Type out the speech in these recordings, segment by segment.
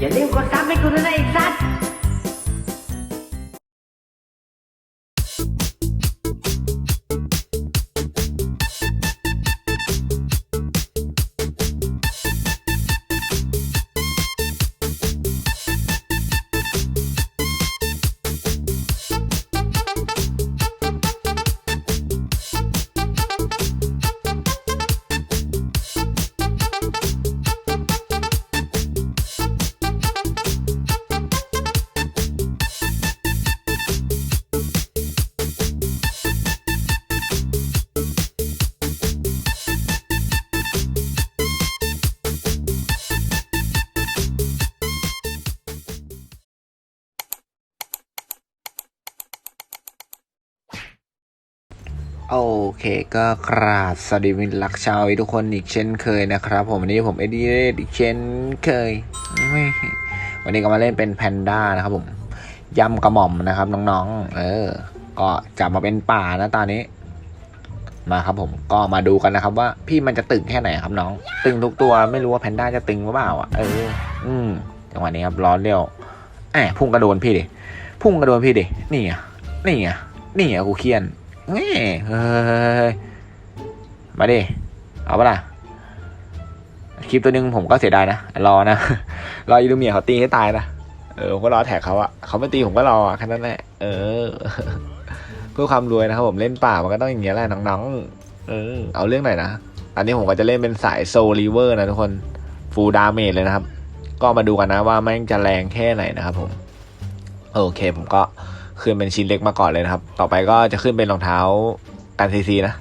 อย่าลืมกดซับให้กูด้วยนะไอ้สัตว์ โอเคก็กราบสวัสดีมิตรรักชาวทุกคนอีกเช่นเคยนะครับ ผมวันนี้ผมเอ็ดดี้เรดอีกเช่นเคย วันนี้ก็มาเล่นเป็นแพนด้านะครับผมยำกระหม่อมนะครับน้องๆ เออ ก็จับมาเป็นป่านะตอนนี้ มาครับผมก็มาดูกันนะครับ ว่าพี่มันจะตึงแค่ไหนครับน้อง ตึงทุกตัวไม่รู้ว่าแพนด้าจะตึงหรือเปล่าอะเออ อืมจังหวะนี้ครับร้อนเร็วแอบพุ่งกระโดนพี่ดิพุ่งกระโดนพี่ดินี่อะนี่อะนี่อะกูเคียน เฮ้ยเฮ้ยมาดิ เอาปะล่ะ คลิปตัวนึงผมก็เสียดายนะ รอนะ รอยูดูเมียเขาตีให้ตายนะ เออผมก็รอแท็กเขาอะเขาไม่ตีผมก็รอแค่นั้นแหละ เออ เพื่อความรวยนะครับผมเล่นป่ามันก็ต้องอย่างเงี้ยแหละน้องๆ เออ เอาเรื่องไหนอยนะ อันนี้ผมก็จะเล่นเป็นสายโซลิเวอร์นะทุกคน ฟูลดาเมจเลยนะครับ ก็มาดูกันนะว่าแม่งจะแรงแค่ไหนนะครับผม โอเคผมก็ ขึ้นเป็นชิ้นเล็กมาก่อนเลยนะครับ ต่อไปก็จะขึ้นเป็นรองเท้ากันซีซีนะ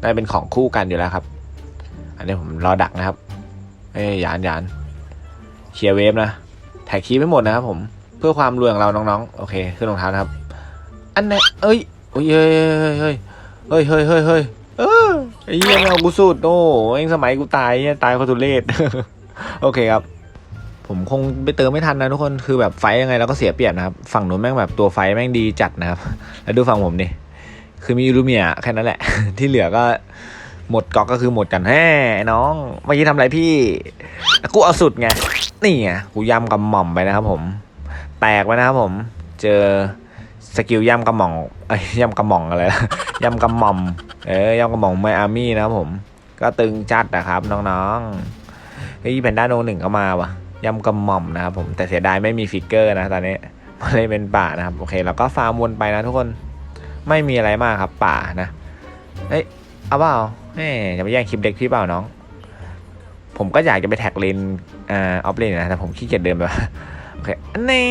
ได้เป็นของคู่กันอยู่แล้วครับ อันนี้ผมรอดักนะครับเอ้ยหยานหยานเคลียร์เวฟนะแท็กคีไม่หมดนะครับผมเพื่อความรวยของเราน้องๆ โอเค ขึ้นรองเท้านะครับ อันไหนี้เอ้ยโอ้ยเฮ้ยเฮ้ยเฮ้ยเฮ้ยเฮ้ยเฮ้ยเออไอ้เหี้ยไม่เอากูสุดโอ้เองสมัยกูตายเหี้ยตายเขาทุเรศโอเคครับ ผมคงไปเติมไม่ทันนะทุกคนคือแบบไฟยังไงเราก็เสียเปรียบนะครับ ฝั่งนู้นแม่งแบบตัวไฟแม่งดีจัดนะครับ แล้วดูฝั่งผมดิคือมีลูเมียแค่นั้นแหละ ที่เหลือก็หมดก๊อกก็คือหมดกันแฮ่น้องเมื่อกี้ทำอะไรพี่ กูเอาสุดไงนี่ไงกูย่ำกับหม่อมไปนะครับผม แตกไปนะครับผม เจอสกิลย่ำกระหม่องเอ้ย่ำกระหม่องอะไรย่ำกระหม่อม เอ้ยย่ำกระหม่องไมอามี่นะครับผม ก็ตึงจัดนะครับน้องๆเฮ้ยแพนด้าโนหนึ่งก็มาว่ะ ยำกระหม่อมนะครับผมแต่เสียดายไม่มีฟิกเกอร์นะตอนนี้มาเลยเป็นป่านะครับโอเคแล้วก็ฟาร์มวนไปนะทุกคนไม่มีอะไรมากครับป่านะเฮ้ยเอาเปล่าแหมจะไปแย่งคลิปเด็กพี่เปล่าน้อง ผมก็อยากจะไปแท็กเลนอ่าออฟเลนนะแต่ผมขี้เกียจเดินไปโอเคอันนี้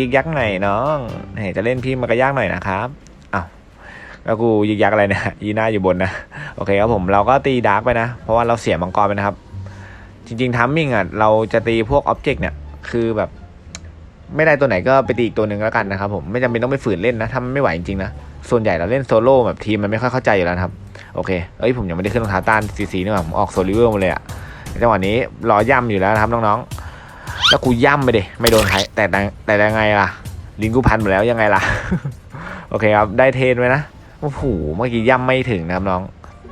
ยึกยักหน่อยน้องเฮ้จะเล่นพี่มันก็ยากหน่อยนะครับอ้าวแล้วกูยึกยักอะไรนี่ยยีหน้าอยู่บนนะโอเคครับผมเราก็ตีดาร์กไปนะ เพราะว่าเราเสียมังกรไปนะครับ จริงๆทัมมิ่งอะเราจะตีพวกอ็อบเจกต์เนี่ย คือแบบ ไม่ได้ตัวไหนก็ไปตีอีกตัวหนึ่งแล้วกันนะครับผมไม่จำเป็นต้องไปฝืนเล่นนะถ้าไม่ไหวจริงๆนะส่วนใหญ่เราเล่นโซโล่แบบทีมมันไม่ค่อยเข้าใจอยู่แล้วครับ โอเค เอ้ยผมยังไม่ได้ขึ้นรองเท้าต้านซีซีนี่หว่าผมออกโซลิเวอร์มาเลยอะจังหวะนี้รอย่ำอยู่แล้วนะครับน้องๆ แล้วกูย่ำไปดิไม่โดนใครแต่แต่ยังไงล่ะ ลิงกูพันหมดแล้วยังไงล่ะ โอเคครับ ได้เทนไว้นะโอ้โหเมื่อกี้ย่ำไม่ถึงนะครับน้อง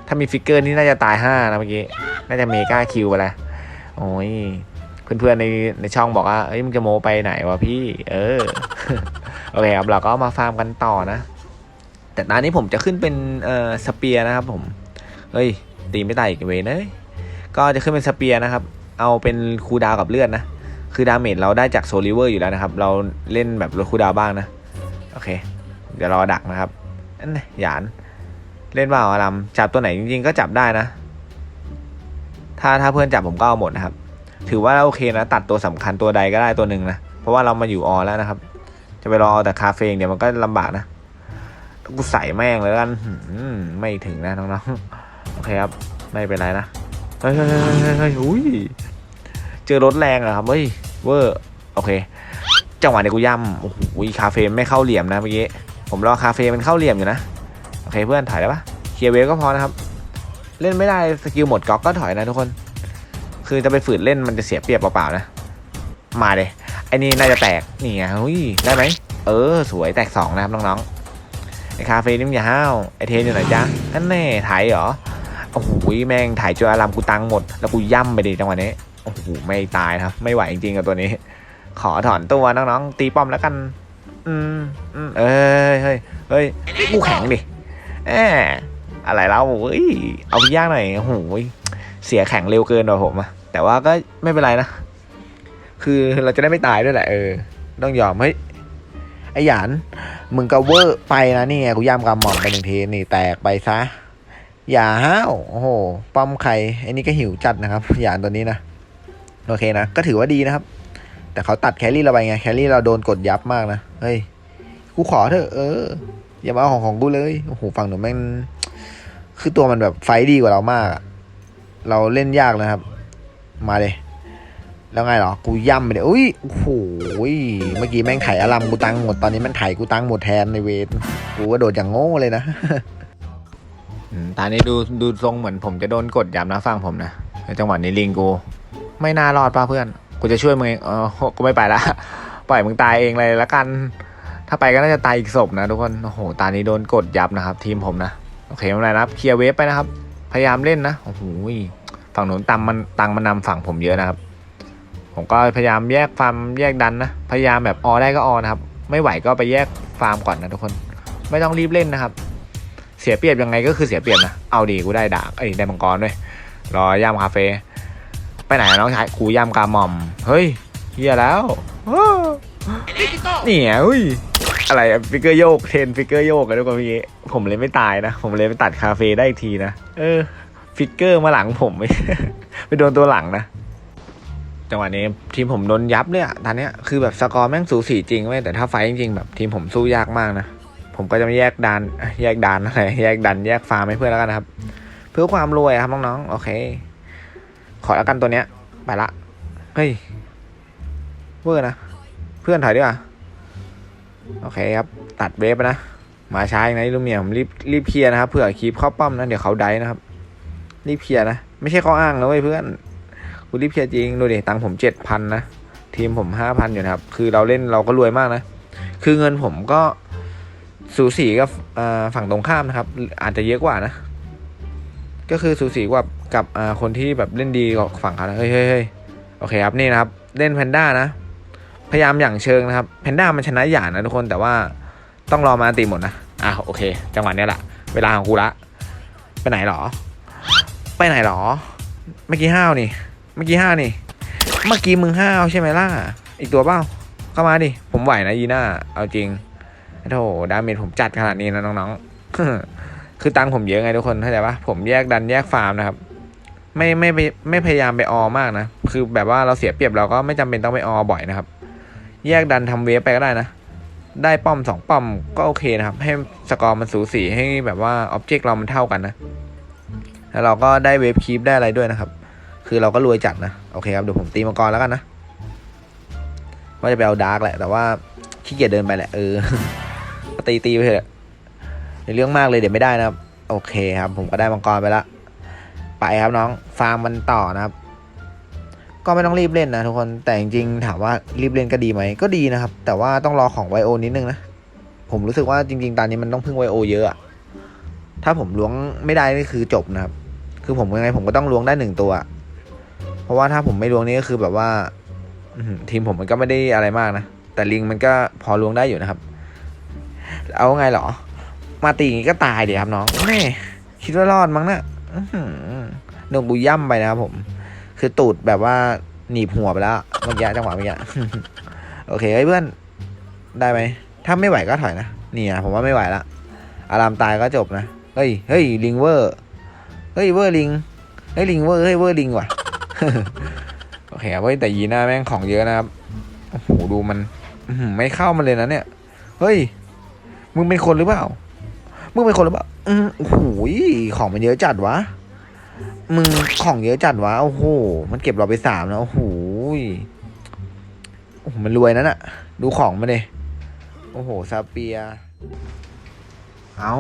ถ้ามีฟิกเกอร์นี่น่าจะตายห้านะเมื่อกี้ น่าจะเมกาคิวไปแล้ว โอ้ยเพื่อนๆในในช่องบอกว่าเอ้ยมึงจะโมไปไหนวะพี่ เออโอเคครับเราก็มาฟาร์มกันต่อนะ แต่ตอนนี้ผมจะขึ้นเป็นเอ่อสเปียร์นะครับผมเฮ้ย ตีไม่ตายอีกเวยเนยก็จะขึ้นเป็นสเปียร์นะครับ เอาเป็นคูดาวกับเลือดนะ คือดาเมจเราได้จากโซลิเวอร์อยู่แล้วนะครับ เราเล่นแบบลดคูดาวบ้างนะ โอเค เดี๋ยวรอดักนะครับอันนี้หยาน เล่นเปล่าอารัมจับตัวไหนจริงๆก็จับได้นะ ถ้าถ้าเพื่อนจับผมก็เอาหมดนะครับ ถือว่าโอเคนะ ตัดตัวสำคัญตัวใดก็ได้ตัวหนึ่งนะ เพราะว่าเรามาอยู่ออแล้วนะครับ จะไปรออแต่คาเฟ่เดี๋ยวมันก็ลำบากนะกูใส่แม่งเลยกันไม่ถึงนะน้องๆ โอเคครับ ไม่เป็นไรนะ เฮ้ยเฮ้ยเฮ้ยอุ้ยเจอรถแรงเหรอครับ เฮ้ย เวอร์ โอเค จังหวะเนี้กูย่ำโอ้โหคาเฟ่ไม่เข้าเหลี่ยมนะเมื่อกี้ ผมรอคาเฟ่มันเข้าเหลี่ยมอยู่นะ โอเคเพื่อนถอยได้ปะเคลียร์เวฟก็พอนะครับ เล่นไม่ได้สกิลหมดก๊อกก็ถอยนะทุกคน คือจะไปฝืนเล่นมันจะเสียเปรียบเปล่าๆนะ มาเลยไอ้นี่น่าจะแตกนี่ไงเฮ้ยได้ไหมเออ สวยแตกสองนะครับน้องๆไอคาเฟ่นี่มึงอย่าห้าวไอเทนอยู่ไหนจ๊ะนั่นแน่ถ่ายเหรอโอ้โหแม่งถ่ายจนอารามกูตังหมด แล้วกูย่ำไปดิจังหวะนี้โอ้โหไม่ตายครับ ไม่ไหวจริงๆกับตัวนี้ ขอถอนตัวน้องๆตีป้อมแล้วกัน อืมอืมเอ้ยเฮ้ยเฮ้ยกูแข็งดิแอบ อะไรแล้วเฮ้ยเอาพี่ยากหน่อยโอ้โหเสียแข็งเร็วเกินว่ะผมอะแต่ว่าก็ไม่เป็นไรนะ คือเราจะได้ไม่ตายด้วยแหละเออ ต้องยอมเฮ้ยไอหยานมึงก็เวอร์ไปนะนี่ไงกูย่ำกำหม่อมไปหนึ่งทีนี่แตกไปซะอย่าห้าวโอ้โหป้อมไข่ไอ้นี่ก็หิวจัดนะครับหยานตัวนี้นะโอเคนะก็ถือว่าดีนะครับ แต่เขาตัดแครี่เราไปไงแครี่เราโดนกดยับมากนะเฮ้ยกูขอเถอะเอออย่ามาเอาของของกูเลยโอ้โหฝั่งหนูแม่ง คือตัวมันแบบไฟดีกว่าเรามาก เราเล่นยากนะครับ มาเลย แล้วไงเหรอ กูย่ำไปเลยอุ้ยโอ้โหเมื่อกี้แม่งไถอารมกูตังหมด ตอนนี้แม่งไถกูตังหมดแทนในเวท กูก็โดดอย่างโง่เลยนะตอนนี้ดูดูทรงเหมือนผมจะโดนกดยับนะฟังผมนะในจังหวะนี้ลิงกู ไม่น่ารอดป่ะเพื่อน กูจะช่วยมึงเองเออกูไม่ไปละ ปล่อยมึงตายเองเลยละกัน ถ้าไปก็น่าจะตายอีกศพนะทุกคน โอ้โห ตอนนี้โดนกดยับนะครับ ทีมผมนะ โอเคไม่เป็นไรนะครับเคลียร์เวฟไปนะครับ พยายามเล่นนะโอ้โหฝั่งหนุนตังมันตังมันนำฝั่งผมเยอะนะครับ ผมก็พยายามแยกฟาร์มแยกดันนะพยายามแบบออได้ก็ออนะครับ ไม่ไหวก็ไปแยกฟาร์มก่อนนะทุกคน ไม่ต้องรีบเล่นนะครับ เสียเปรียบยังไงก็คือเสียเปรียบนะเอาดีกูได้ดาบเอ้ยได้มังกรด้วยรอย่ำคาเฟ่ไปไหนน้องชายกูย่ำกาหม่อม เฮ้ยเฮียแล้วนี่ไงอุ้ย อะไรอะฟิกเกอร์โยกเทนฟิกเกอร์โยกกันทุกคนพี่ผมเลยไม่ตายนะ ผมเลยไปตัดคาเฟ่ได้อีกทีนะ เออ ฟิกเกอร์มาหลังผมไปโดนตัวหลังนะจังหวะนี้ทีมผมโดนยับเลยอะตอนเนี้ยคือแบบสกอร์แม่งสูสีจริงเว้ยแต่ถ้าไฟท์จริงๆแบบทีมผมสู้ยากมากนะ ผมก็จะไม่แยกดันเอ้ยแยกดันอะไรแยกดันแยกฟาร์มให้เพื่อนแล้วกันนะครับ เพื่อความรวยอะครับน้องๆโอเค ขอแล้วกันตัวเนี้ยไปละเฮ้ยเวอร์นะ เพื่อนถอยดีกว่า โอเคครับ ตัดเวฟนะ มาช้าอย่างนะลูกเมียผมรีบรีบเคลียร์นะครับเผื่อคีบเข้าป้อมนะเดี๋ยวเขาได้นะครับ รีบเคลียร์นะ ไม่ใช่ข้ออ้างนะเว้ยเพื่อนกูรีบเคลียร์จริงดูดิตังค์ผมเจ็ดพันนะทีมผมห้าพันอยู่นะครับ คือเราเล่นเราก็รวยมากนะ คือเงินผมก็สูสีกับฝั่งตรงข้ามนะครับ อาจจะเยอะกว่านะ ก็คือสูสีกว่ากับคนที่แบบเล่นดีกว่าฝั่งเขานะเฮ้ยเฮ้ยเฮ้ยโอเคครับนี่นะครับ เล่นแพนด้านะ พยายามอย่างเชิงนะครับแพนด้ามันชนะหยาดนะทุกคนแต่ว่าต้องรอมาอันตีหมดนะอะโอเค จังหวะนี้แหละเวลาของกูละ ไปไหนหรอ ไปไหนหรอ เมื่อกี้ห้าวนี่ เมื่อกี้ห้าวนี่ เมื่อกี้มึงห้าวใช่ไหมล่ะ อีกตัวเปล่าเข้ามาดิ ผมไหวนะยีน่า เอาจริงโธ่ดาเมจผมจัดขนาดนี้นะน้องๆ คือตังค์ผมเยอะไงทุกคนเข้าใจปะผมแยกดันแยกฟาร์มนะครับ ไม่ไม่ไม่ไม่พยายามไปออมากนะ คือแบบว่าเราเสียเปรียบเราก็ไม่จำเป็นต้องไปออบ่อยนะครับ แยกดันทำเวฟไปก็ได้นะ ได้ป้อมสองป้อมก็โอเคนะครับ ให้สกอร์มันสูสีให้แบบว่าอ็อบเจกต์เรามันเท่ากันนะ แล้วเราก็ได้เวฟคีปได้อะไรด้วยนะครับ คือเราก็รวยจัดนะ โอเคครับเดี๋ยวผมตีมังกรแล้วกันนะ ว่าจะไปเอาดาร์กแหละ แต่ว่าขี้เกียจเดินไปแหละ เออ ตีตีไปเถอะในเรื่องมากเลยเดี๋ยวไม่ได้นะครับ โอเคครับ ผมก็ได้มังกรไปละ ไปครับน้อง ฟาร์มมันต่อนะครับ ก็ไม่ต้องรีบเล่นนะทุกคนแต่จริงๆถามว่ารีบเล่นก็ดีไหมก็ดีนะครับ แต่ว่าต้องรอของไวโอนิดนึงนะผมรู้สึกว่าจริง ๆ ตอนนี้มันต้องพึ่งไวโอเยอะถ้าผมล้วงไม่ได้นี่คือจบนะครับ คือผมยังไงผมก็ต้องล้วงได้หนึ่งตัว เพราะว่าถ้าผมไม่ล้วงนี่ก็คือแบบว่าทีมผมมันก็ไม่ได้อะไรมากนะแต่ลิงมันก็พอล้วงได้อยู่นะครับ เอาไงเหรอ มาตีอย่างงี้ก็ตายเดี๋ยวครับน้องแม่คิดว่ารอดมั้งนะ่ะหือโดนบุย่ำไปนะครับผม คือตูดแบบว่าหนีบหัวไปแล้วเมื่อกี้จังหวะเมื่อกี้โอเคเฮ้เพื่อนได้ไหมถ้าไม่ไหวก็ถอยนะเนี่อะผมว่าไม่ไหวละอารามตายก็จบนะเฮ้ยเฮ้ยลิงเวอร์เฮ้ยเวอร์ลิงเฮ้ยลิงเวอร์เฮ้ยเวอร์ลิงว่ะโอเคเฮ้ยแต่ยีน่าแม่งของเยอะนะครับโอ้โหดูมันไม่เข้ามันเลยนะเนี่ย เฮ้ย มึงเป็นคนหรือเปล่า มึงเป็นคนหรือเปล่าอืมโอ้โหของมันเยอะจัดวะ มึงของเยอะจัดวะโอ้โห มันเก็บเราไปสามแล้วโอ้โหโอ้โหมันรวยนั่นอะดูของมันเลยโอ้โหซาเปีย เอา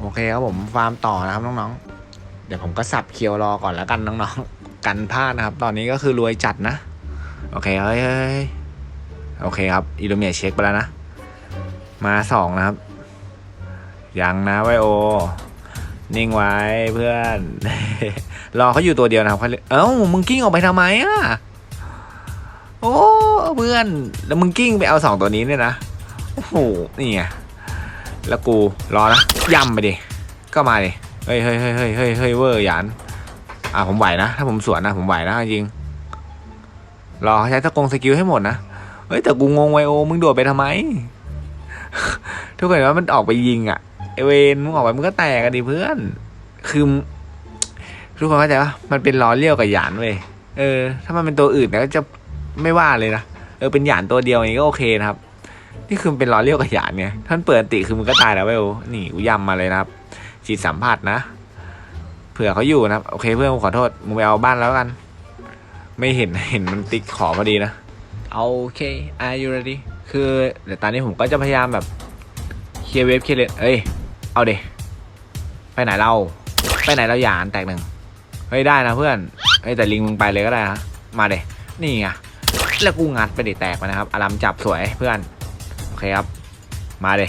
โอเคครับผมฟาร์มต่อนะครับน้องๆ เดี๋ยวผมก็สับเคียวรอก่อนแล้วกันน้องๆ กันพลาดนะครับ ตอนนี้ก็คือรวยจัดนะ โอเคเฮ้ยเยโอเคครับอิลูเมียเช็คไปแล้วนะ มาสองนะครับ ยังนะไวโอ นิ่งไว้เพื่อน รอเขาอยู่ตัวเดียวนะครับเขาเอ้ามึงกิ้งออกไปทำไมอะโอ้เพื่อนแล้วมึงกิ้งไปเอาสองตัวนี้เนี่ยนะโอ้โหนี่ไงแล้วกูรอนะย่ำไปดิก็มาดิเฮ้ยเฮ้ยเฮ้ยเฮ้ยเฮ้ยเฮ้ยเวอร์หยานอ่าผมไหวนะถ้าผมสวนนะผมไหวนะจริงรอใช้สกงสกิลให้หมดนะเฮ้ยแต่กูงงไวโอมึงโดดไปทำไม ทุกคนว่ามันออกไปยิงอะ เวนมึงออกไปมึงก็แตกกันดิเพื่อน คือทุกคนเข้าใจปะมันเป็นล้อเลี้ยวกับหยานเว้ยเออ ถ้ามันเป็นตัวอื่นเนี่ยก็จะไม่ว่าเลยนะเออเป็นหยานตัวเดียวอย่างนี้ก็โอเคนะครับ นี่คือเป็นล้อเลี้ยวกับหยานไงท่านเปิดติคือมึงก็ตายแล้วเว้ยโอ้นี่กูย้ำมาเลยนะครับจิตสัมผัสนะเผื่อเขาอยู่นะครับ โอเคเพื่อนกูขอโทษมึงไปเอาบ้านแล้วกัน ไม่เห็นเห็นมันติ๊กขอพอดีนะโอเค are you ready คือเดี๋ยวตอนนี้ผมก็จะพยายามแบบเคลียร์เวฟเคลียร์เลนเอ้ย เอาเดไปไหนเราไปไหนเราหยานแตกหนึ่งเฮ้ยได้นะเพื่อนเฮ้ยแต่ลิงมึงไปเลยก็ได้นะมาเดนี่ไงแล้วกูงัดไปเดแตกไปนะครับอารามจับสวยเพื่อนโอเคครับ มาเด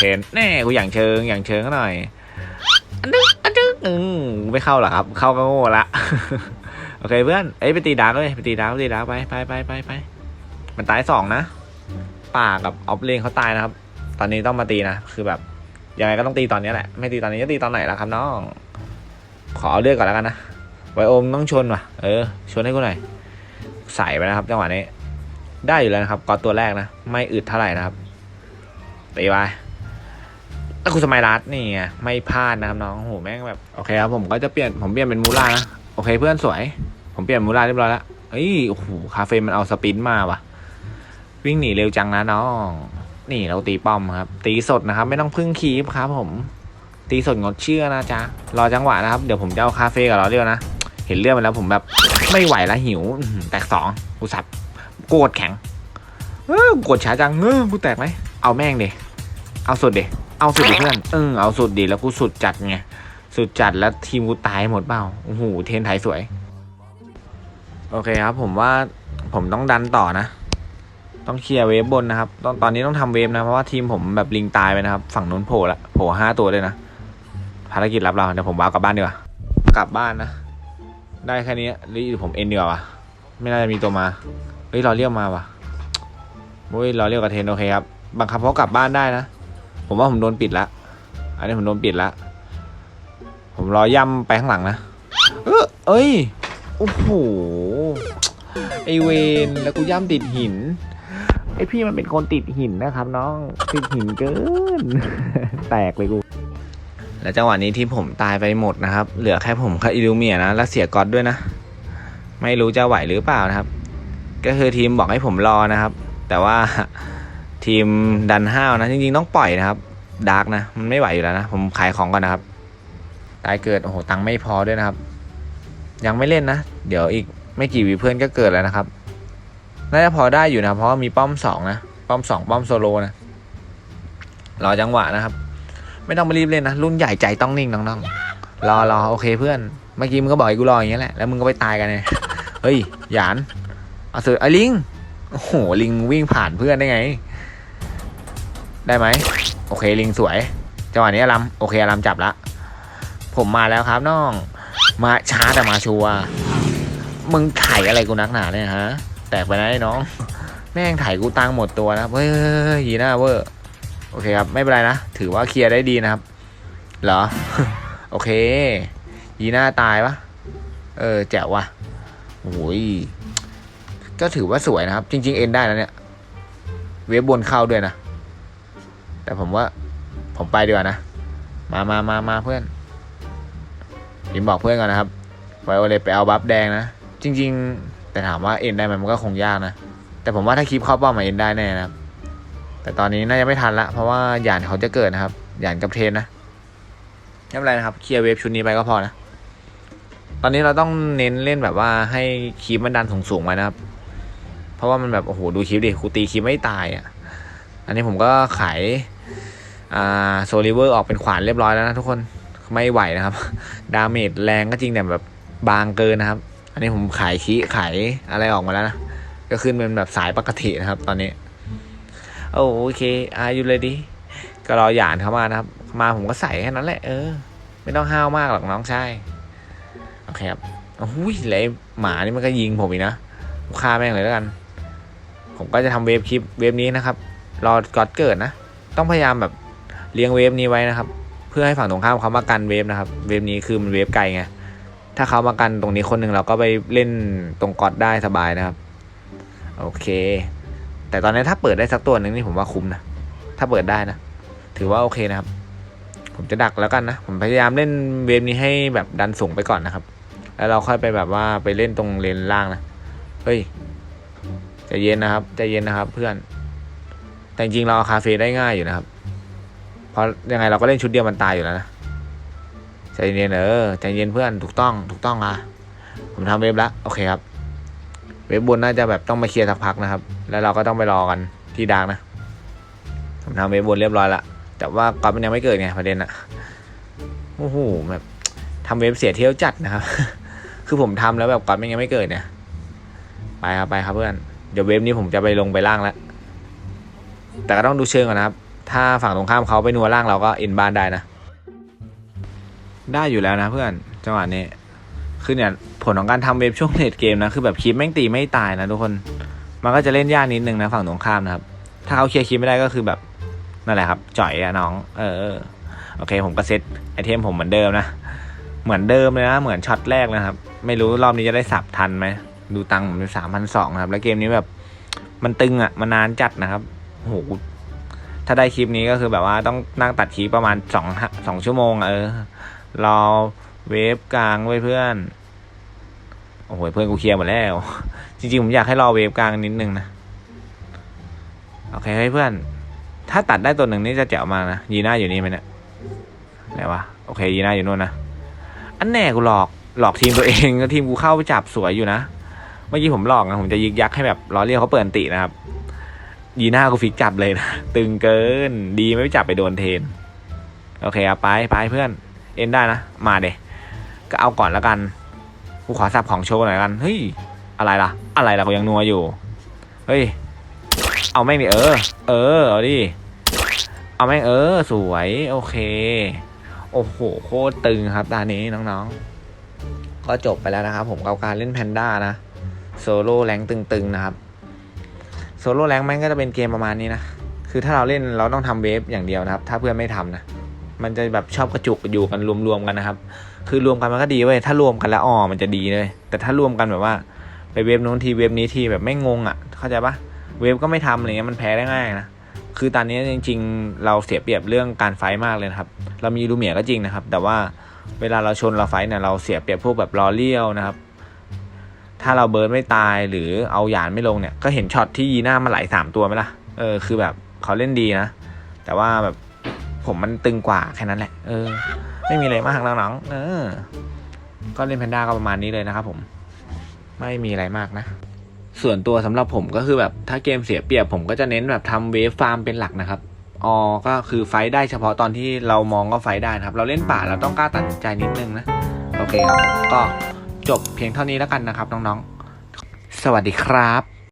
เห็นแน่กูอย่างเชิงอย่างเชิงก็หน่อยอันนึงอันนึงอืมไม่เข้าหรอครับ เข้าก็โง่ละโอเคเพื่อนเอ้ยไปตีดาร์กเลยไปตีดาร์กไปตีดาร์กไปไปไปไปไปมันตายสองนะป่ากับออฟเลนเขาตายนะครับ ตอนนี้ต้องมาตีนะ คือแบบ ยังไงก็ต้องตีตอนนี้แหละ ไม่ตีตอนนี้จะตีตอนไหนล่ะครับน้อง ขอเอาเลือกก่อนแล้วกันนะ ไวโอมต้องชนว่ะ เออ ชนให้กูหน่อย ใส่ไปนะครับจังหวะนี้ ได้อยู่แล้วนะครับกอตัวแรกนะ ไม่อึดเท่าไหร่นะครับ ตีไปแล้วคุณสมัยรัตนี่ไงไม่พลาดนะครับน้องโอ้โหแม่งแบบ โอเคครับผมก็จะเปลี่ยน ผมเปลี่ยนเป็นมูล่านะ โอเคเพื่อนสวย ผมเปลี่ยนมูล่าเรียบร้อยแล้วเฮ้ย โอ้โห คาเฟ่มันเอาสปินมาว่ะ วิ่งหนีเร็วจังนะน้อง นี่เราตีป้อมครับ ตีสดนะครับ ไม่ต้องพึ่งคีบครับ ผม ตีสดงดเชื่อนะจ๊ะรอจังหวะนะครับเดี๋ยวผมจะเอาคาเฟ่กับเราเรียวนะเห็นเรื่องไปแล้วผมแบบไม่ไหวแล้วหิวแตกสองกูสับโกรธแข็งเออกดช้าจังเออกูแตกไหมเอาแม่งเดิเอาสุดดิเอาสุดดิเพื่อนเออเอาสุดดิแล้วกูสุดจัดไงสุดจัดแล้วทีมกูตายหมดเปล่าโอ้โหเทนไทยสวย โอเคครับ ผมว่าผมต้องดันต่อนะ ต้องเคลียร์เวฟบนนะครับตอนตอนนี้ต้องทำเวฟนะเพราะว่าทีมผมแบบลิงตายไปนะครับ ฝั่งนู้นโผล่ละโผล่ห้าตัวเลยนะภารกิจรับเราเดี๋ยวผมว้าวกลับบ้านดีกว่ากลับบ้านนะ ได้แค่นี้หรือผมเอ็นดีกว่าวะไม่น่าจะมีตัวมาเฮ้ยรอเรียกมาว่ะโอ้ยรอเรียกกับเทนโอเคครับบังคับเขากลับบ้านได้นะ ผมว่าผมโดนปิดละอันนี้ผมโดนปิดละผมรอย่ำไปข้างหลังนะเออเอ้ยโอ้โหไอเวนแล้วกูย่ำติดหิน อพี่มันเป็นคนติดหินนะครับ น้องติดหินเกิน แตกเลยกู และจังหวะนี้ที่ผมตายไปหมดนะครับ เหลือแค่ผมกับอิลูเมียนะและเสียก๊อตด้วยนะ ไม่รู้จะไหวหรือเปล่านะครับ ก็คือทีมบอกให้ผมรอนะครับ แต่ว่าทีมดันห้าวนะ จริงๆต้องปล่อยนะครับดาร์กนะมันไม่ไหวอยู่แล้วนะ ผมขายของก่อนนะครับตายเกิดโอ้โหตังค์ไม่พอด้วยนะครับ ยังไม่เล่นนะ เดี๋ยวอีกไม่กี่วีเพื่อนก็เกิดแล้วนะครับ น่าจะพอได้อยู่นะ เพราะมีป้อมสองนะ ป้อมสองป้อมโซโลนะ รอจังหวะนะครับ ไม่ต้องมารีบเล่นนะ รุ่นใหญ่ใจต้องนิ่งน้องๆ รอรอโอเคเพื่อน เมื่อกี้มึงก็บอกให้กูรออย่างเงี้ยแหละ แล้วมึงก็ไปตายกันเลยเฮ้ย หยาน เอาเสือไอ้ลิง โอ้โห ลิงวิ่งผ่านเพื่อนได้ไง ได้ไหม โอเค ลิงสวย จังหวะนี้อลัมโอเคอลัมจับละ ผมมาแล้วครับน้อง มาช้าแต่มาชัวร์มึงไถ่ายอะไรกูนักหนาเนี่ยฮะ แตกไปนะไอ้น้อง แม่งถ่ายกูตังหมดตัวนะเฮ้ยยีน่าเวอร์โอเคครับ ไม่เป็นไรนะ ถือว่าเคลียร์ได้ดีนะครับ เหรอ โอเค ยีน่าตายปะเออ แจ๋วว่ะโอ้ยก็ถือว่าสวยนะครับ จริง ๆ เอ็นได้แล้วเนี่ย เวฟบนเข้าด้วยนะ แต่ผมว่า ผมไปดีกว่านะ มามามามาเพื่อนพิมบอกเพื่อนก่อนนะครับไวโอเลตไปเอาบัฟแดงนะ จริง ๆ แต่ถามว่าเอ็นได้ไหมมันก็คงยากนะ แต่ผมว่าถ้าคลิปเข้าเป้ามาเอ็นได้แน่นะครับ แต่ตอนนี้น่าจะไม่ทันละเพราะว่าหยานเขาจะเกิดนะครับหยานกับเทนนะไม่เป็นไรนะครับเคลียร์เวฟชุดนี้ไปก็พอนะ ตอนนี้เราต้องเน้นเล่นแบบว่าให้คลิปมันดันสูงๆไว้นะครับ เพราะว่ามันแบบโอ้โหดูคลิปดิกูตีคลิปไม่ตายอะ อันนี้ผมก็ขายอ่าโซลิเวอร์ออกเป็นขวานเรียบร้อยแล้วนะทุกคนไม่ไหวนะครับ ดาเมจแรงก็จริงแต่แบบบางเกินนะครับ นนี้ผมขายคีขายอะไรออกมาแล้วนะ ก็ขึ้นเป็นแบบสายปกตินะครับ ตอนนี้ โอเค are you ready ก็รอหยานเข้ามานะครับ มาผมก็ใส่แค่นั้นแหละ เออ ไม่ต้องห้าวมากหรอกน้องชายโอเคครับโอ้ยแล้วไอ้หมานี่มันก็ยิงผมอีกนะฆ่าแม่งเลยแล้วกัน ผมก็จะทำเวฟคลิปเวฟนี้นะครับ รอก่อนเกิดนะ ต้องพยายามแบบเลี้ยงเวฟนี้ไว้นะครับ เพื่อให้ฝั่งตรงข้ามเขามากันเวฟนะครับ เวฟนี้คือมันเวฟไกลไง ถ้าเขามากันตรงนี้คนหนึ่งเราก็ไปเล่นตรงกอดได้สบายนะครับ โอเค แต่ตอนนี้ถ้าเปิดได้สักตัวหนึ่งนี่ผมว่าคุ้มนะถ้าเปิดได้นะถือว่าโอเคนะครับ ผมจะดักแล้วกันนะ ผมพยายามเล่นเวฟนี้ให้แบบดันสูงไปก่อนนะครับ แล้วเราค่อยไปแบบว่าไปเล่นตรงเลนล่างนะเฮ้ยใจเย็นนะครับใจเย็นนะครับ เพื่อน แต่จริงเราคาเฟ่ได้ง่ายอยู่นะครับ เพราะยังไงเราก็เล่นชุดเดียวมันตายอยู่แล้วนะ ใจเย็นเออใจเย็นเพื่อนถูกต้องถูกต้องอะผมทำเว็บแล้วโอเคครับ เว็บบนน่าจะแบบต้องมาเคลียร์สักพักนะครับ แล้วเราก็ต้องไปรอกันที่ดังนะ ผมทำเว็บบนเรียบร้อยละแต่ว่าก๊อมันยังไม่เกิดไงประเด็นอะโอ้โหแบบทำเว็บเสียเที่ยวจัดนะครับ คือผมทำแล้วแบบก๊อปมันยังไม่เกิดเนี่ยไปครับไปครับเพื่อนเดี๋ยวเว็บนี้ผมจะไปลงไปล่างแล้วแต่ก็ต้องดูเชิงก่อนนะครับ ถ้าฝั่งตรงข้ามเขาไปนัวล่างเราก็อินบ้านได้นะ ได้อยู่แล้วนะเพื่อนจังหวะนี้ คือเนี่ยผลของการทำเว็บช่วงเลดเกมนะคือแบบคลิปแม่งตีไม่ตายนะทุกคน มันก็จะเล่นยากนิดนึงนะฝั่งตรงข้ามนะครับ ถ้าเขาเคลียร์คลิปไม่ได้ก็คือแบบนั่นแหละครับจ่อยอะน้อง เออโอเค ผมก็เซตไอเทมผมเหมือนเดิมนะ เหมือนเดิมเลยนะ เหมือนช็อตแรกนะครับ ไม่รู้รอบนี้จะได้สับทันไหม ดูตังค์ผมเป็นสามพันสองครับ แล้วเกมนี้แบบ มันตึงอะมันนานจัดนะครับโหถ้าได้คลิปนี้ก็คือแบบว่าต้องนั่งตัดคลิปประมาณสองสองชั่วโมงเออ รอเวฟกลางไว้เพื่อน โอ้โหเพื่อนกูเคลียร์หมดแล้ว จริงๆ ผมอยากให้รอเวฟกลางนิดนึงนะ โอเคให้เพื่อน ถ้าตัดได้ตัวหนึ่งนี่จะแจ๋วมากนะ ยีน่าอยู่นี่ไหมเนี่ยไหนวะ โอเคยีน่าอยู่นู่นนะ อันแน่กูหลอก หลอกทีมตัวเองทีมกูเข้าไปจับสวยอยู่นะ เมื่อกี้ผมหลอกนะ ผมจะยึกยักให้แบบล้อเรียกเขาเปิดตินะครับ ยีน่ากูฟิกจับเลยนะ ตึงเกิน ดีไม่ไปจับไปโดนเทน โอเคเอาไปไปเพื่อน เอ็นได้นะ มาเดก็เอาก่อนแล้วกัน กูขอสับของโชว์หน่อยกัน เฮ้ย อะไรล่ะ อะไรล่ะกูยังนัวอยู่ เฮ้ย เอาแม่งดิเออ เออ เอาดิ เอาแม่งเออ สวย โอเค โอ้โห โคตรตึงครับตอนนี้น้องๆ ก็จบไปแล้วนะครับ ผมกับการเล่นแพนด้านะโซโล่แรงตึงๆนะครับ โซโล่แรงแม่งก็จะเป็นเกมประมาณนี้นะ คือถ้าเราเล่นเราต้องทำเวฟอย่างเดียวนะครับ ถ้าเพื่อนไม่ทำนะ มันจะแบบชอบกระจุกอยู่กันรวมๆกันนะครับ คือรวมกันมันก็ดีเว้ยถ้ารวมกันแล้วอ๋อมันจะดีเลย แต่ถ้ารวมกันแบบว่า ไปเวฟนู้นทีเวฟนี้ทีแบบไม่งงอะ เข้าใจปะเวฟก็ไม่ทำอะไรเงี้ยมันแพ้ได้ง่ายนะคือตอนนี้จริง ๆ เราเสียเปรียบเรื่องการไฟมากเลยนะครับ เรามีลูเมียก็จริงนะครับ แต่ว่าเวลาเราชนเราไฟเนี่ยเราเสียเปรียบพวกแบบรอเลียวนะครับ ถ้าเราเบิร์นไม่ตายหรือเอาหยานไม่ลงเนี่ย ก็เห็นช็อตที่ยีน่ามาไหลสามตัวไหมล่ะ เออคือแบบเขาเล่นดีนะ แต่ว่าแบบ ผมมันตึงกว่าแค่นั้นแหละ เออ ไม่มีอะไรมากน้องๆเออ ก็เล่นแพนด้าก็ประมาณนี้เลยนะครับผม ไม่มีอะไรมากนะ ส่วนตัวสำหรับผมก็คือแบบถ้าเกมเสียเปรียบผมก็จะเน้นแบบทำเวฟฟาร์มเป็นหลักนะครับอ๋อก็คือไฟได้เฉพาะตอนที่เรามองก็ไฟได้นะครับ เราเล่นป่าเราต้องกล้าตัดใจนิดนึงนะ โอเคครับ ก็จบเพียงเท่านี้แล้วกันนะครับน้องๆ สวัสดีครับ